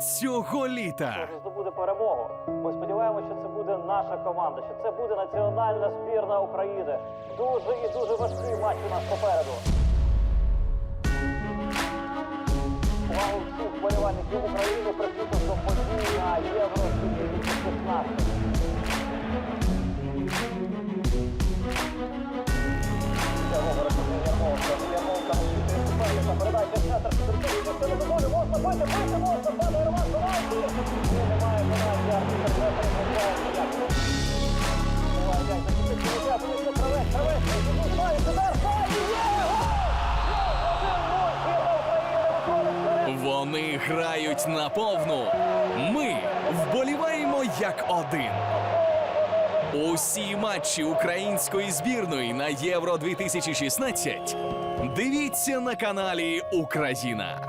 цього літа. Може здобуде перемогу. Ми сподіваємося, що це буде наша команда, що це буде національна збірна України. Дуже і дуже важкий матч у нас попереду. Увагу всіх вболівальників України прикуто до подій на Євро 2016. Цього рекомендує Ярмолка. Ярмолка на суперника. Передача в центр. Можна бити, бити, можна. Падає Вони грають наповну. Ми вболіваємо як один. Усі матчі української збірної на Євро 2016 дивіться на каналі Україна.